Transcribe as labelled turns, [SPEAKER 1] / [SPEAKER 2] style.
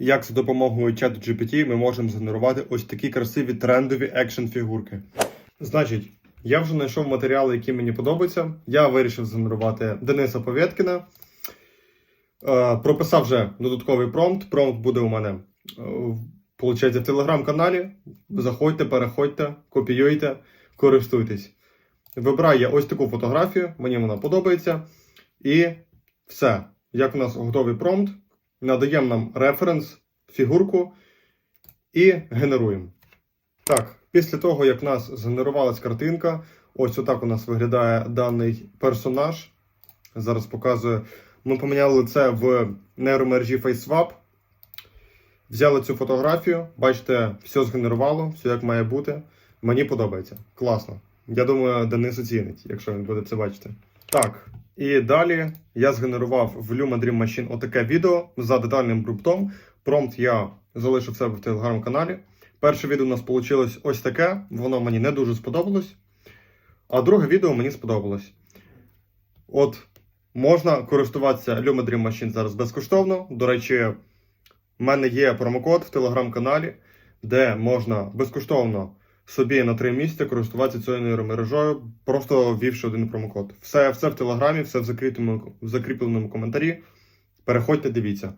[SPEAKER 1] як за допомогою чату GPT ми можемо згенерувати ось такі красиві трендові екшн фігурки. Значить, я вже знайшов матеріали, які мені подобаються. Я вирішив згенерувати Дениса Повєткіна. Е, прописав вже додатковий промпт. Промпт буде у мене е, в- в телеграм-каналі. Заходьте, переходьте, копіюйте, користуйтесь. Вибираю я ось таку фотографію, мені вона подобається. І все. Як у нас готовий промпт, надаємо нам референс, фігурку і генеруємо. Так, після того, як у нас згенерувалась картинка, ось отак у нас виглядає даний персонаж. Зараз показую. Ми поміняли це в нейромережі FaceSwap. Взяли цю фотографію, бачите, все згенерувало, все як має бути. Мені подобається. Класно. Я думаю, Денис оцінить, якщо він буде це бачити. Так, і далі я згенерував в Luma Dream Machine отаке відео за детальним промптом. Промпт я залишив себе в телеграм-каналі. Перше відео у нас вийшло ось таке, воно мені не дуже сподобалось. А друге відео мені сподобалось. От, можна користуватися Luma Dream Machine зараз безкоштовно. До речі, в мене є промокод в телеграм-каналі, де можна безкоштовно собі на три місяці користуватися цією нейромережою, просто ввівши один промокод. Все, все в телеграмі, все в закритому, в закріпленому коментарі. Переходьте, дивіться.